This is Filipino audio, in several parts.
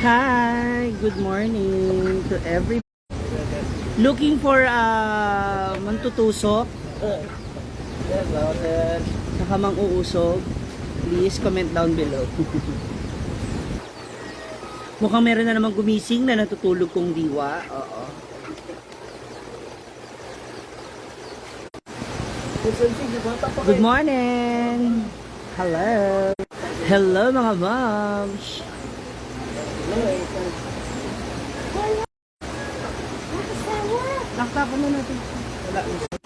Hi, good morning to every Looking for uh, mantutusok saka mang-uusog. Please comment down below. Mukhang meron na namang gumising na natutulog kong diwa. Oo. Good morning! Hello! Hello mga moms! Naktapo na natin. Wala.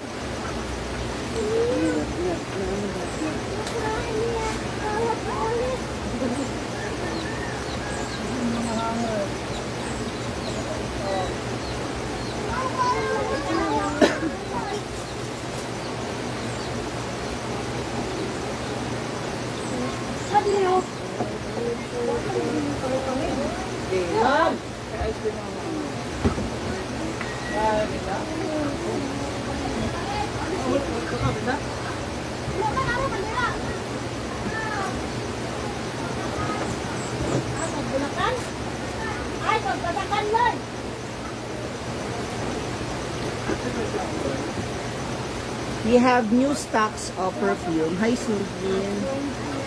We have new stocks of perfume. Hi, Celine.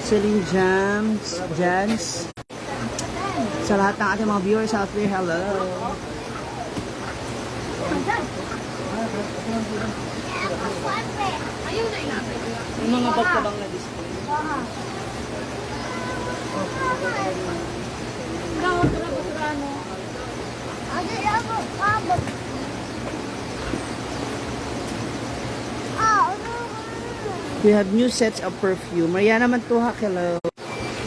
Celine Jams. Jans. Sa lahat ng ating mga viewers out there, hello. Yung mga bag ka bang na-display? Gawin ko na ba sa? Ay, ako, abot. Ano? We have new sets of perfume. Maria naman to ha, hello.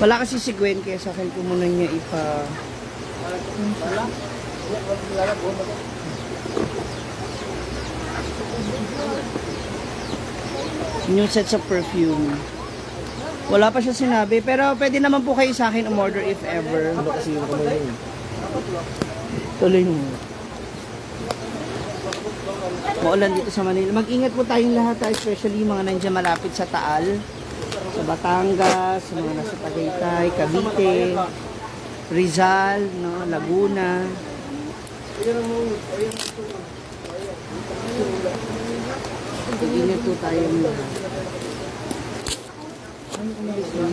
Wala kasi si Gwen, kaya sa akin ko muna niya ipa... New sets of perfume. Wala pa siya sinabi, pero pwede naman po kayo sa akin umorder if ever. Kasi yung kamay yun. Tuloy mo. Maulan dito sa Manila. Mag-ingat po tayong lahat, ah, especially yung mga nandiyan malapit sa Taal, sa Batangas, sa mga nasa Tagaytay, Cavite, Rizal, no, Laguna. Po tayong lahat.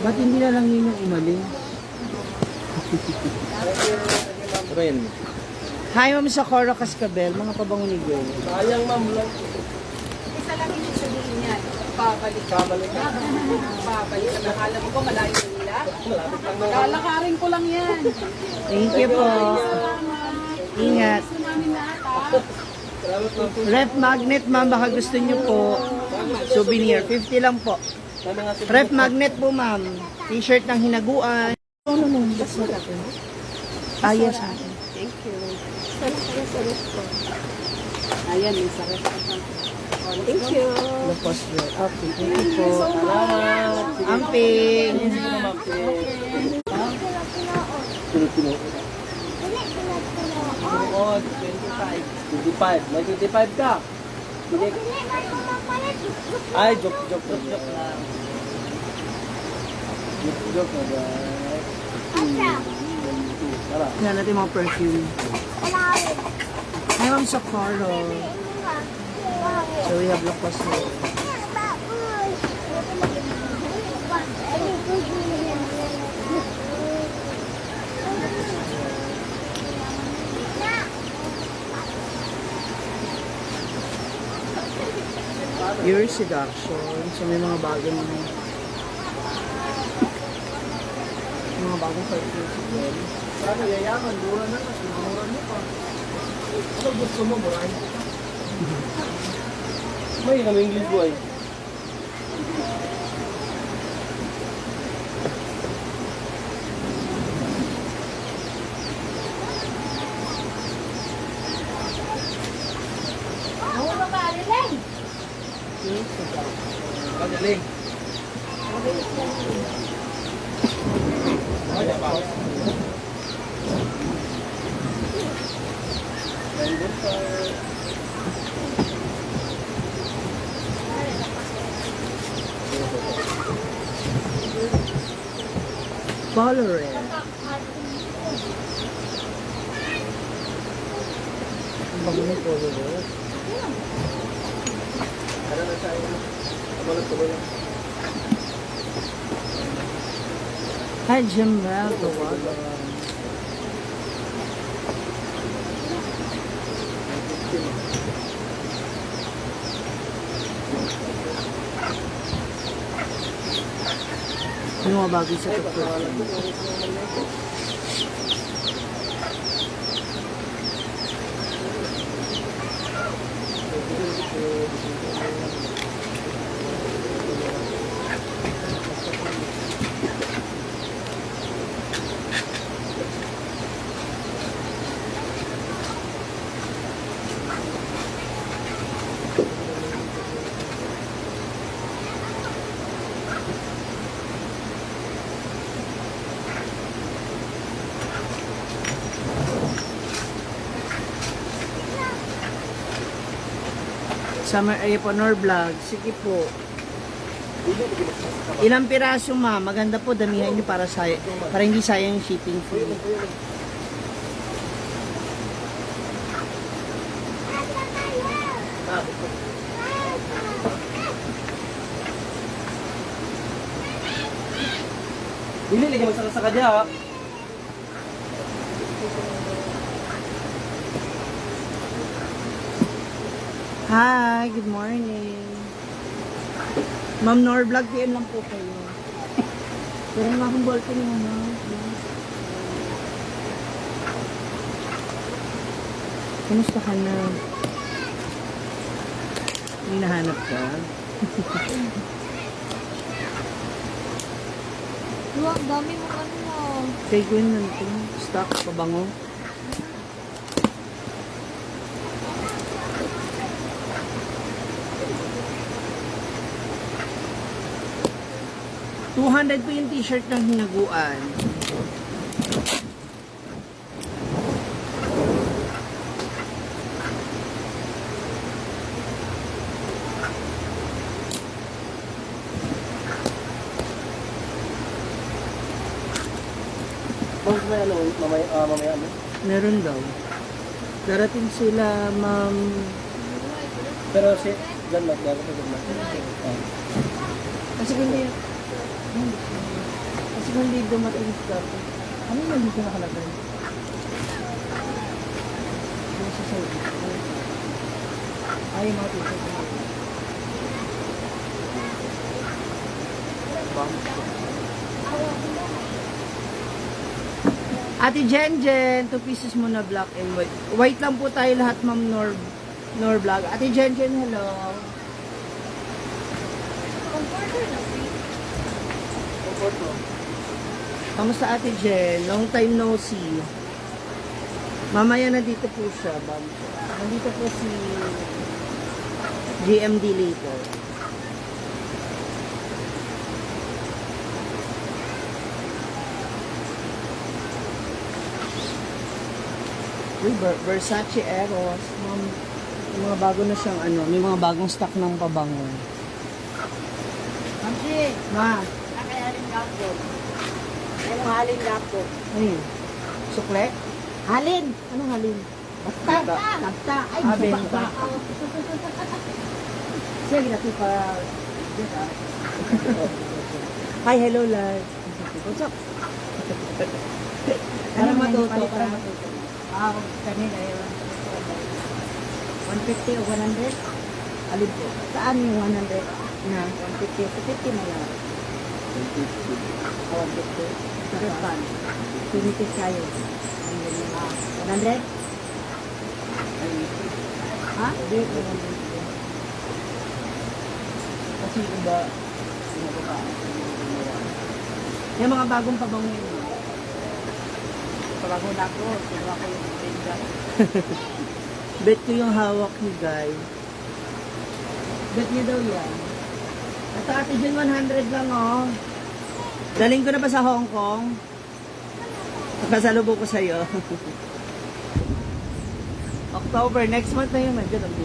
Ba't hindi na lang yun yung umalis? Ano yan? Hi, Ma'am Socorro Cascabel, mga pabango ni Gwen. Sayang ma'am lang. Isa lang ibig sabihin niya, babalik. Babalik babalik. Nakala mo ba malayo na nila? Lalakarin ko lang yan. Thank you po. Ingat. Ha. Ref magnet, ma'am, baka gusto niyo po. Souvenir, 50 lang po. Ref magnet po, ma'am. T-shirt ng hinaguan. No, no, no. That's not akin. Ah, yes, akin. Thank you. Sana kayo sa rest ko. Ayan, may sa rest Thank you. Lupos red. Okay, thank you po. Salamat. Amping. Ma'am. Pinupuno. Oo, 25. 25. May 25 ka. Hindi. Ay, joke, joke, joke, joke lang. Joke, joke na ba? Tara. Yan natin mga perfume. Hi, Ma'am Socorro. So, we have Lupos Your seduction. So, may mga bagong mga bagong perfume si Gwen. Sana yayaman, mura na na. Mura na pa. Ano gusto mo, Buray? May kami English boy. Có thể lên. Có thể vào. Mình Ano na siya yun? Kabalat ko ba yun? Hi, Jamel. Gawag. Yung mga bagay sa TikTok. Summer Aponor Vlog. Sige po. Ilang piraso ma? Maganda po, damihan nyo para, say para hindi sayang shipping fee. Hindi, lagi magsakasaka dyan ha. Hi, good morning. Ma'am Nor Vlog, PM lang po kayo. Pero nga akong ballpen mo na. Kumusta ka na? May nahanap ka? Luwag, dami mo ano mo. Kay Gwen nandito. Stock, pabango. Two hundred po yung t-shirt ng hinaguan. Bakit may ano, mamaya, ah, mamaya ano? Meron daw. Darating sila, ma'am. Pero si, dyan lang. Ah. Kasi hindi, kasi kung hindi dumating sa ano yung dito nakalagay? Yung sa side. Ay, mga na. Ate Jen Jen, two pieces muna black and white. White lang po tayo lahat, ma'am Nor, Nor Vlog. Ate Jen Jen, hello. Comfort mo. Kamusta Ate Jen? Long time no see. Mamaya na dito po siya. Nandito po si GMD later. Uy, Ver- Versace Eros. Ma'am, may mga bago na siyang ano, may mga bagong stock ng pabango. Mamsi, Ma, gapo. Anong halin gapo? ano yun? Sukle? Halin! Anong halin? Basta! Basta! Ay, Ah, basta! Sige, natin para... Hi, hello, live. What's up? Para matuto, para matuto. Ah, kanina yun. 150 o 100? Alin po? Saan yung 100? Na? 150. Sa 50 na lang. Ah, 150. Sa pan. Tunitis kayo. Ah, 100? Ha? Hindi, 100. Kasi iba. Yung mga bagong pabango yun. Pabago na ako. Kinuha ko yung benda. Bet ko yung hawak ni Guy. Bet niya daw yan. At ate dyan 100 lang oh. Daling ko na ba sa Hong Kong? Nakasalubo ko sa'yo. October, next month na yun. Nandiyan, ang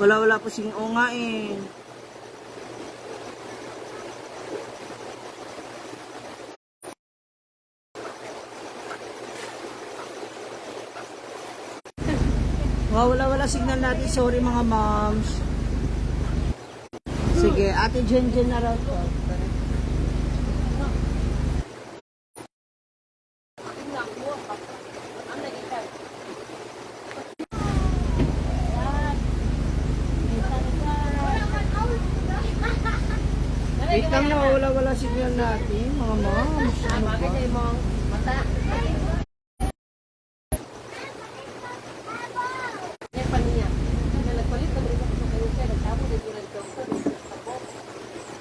Wala, wala po sing o nga eh. Wow, wala, wala signal natin. Sorry mga moms. Sige, ate Jen Jen na raw to. Wait lang na, wala, wala signal natin. Mga moms. Ano ba?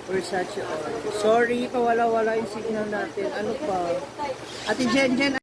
Versace oil. Sorry, pawala-wala yung signal natin. Ano pa? Ate Jen Jen,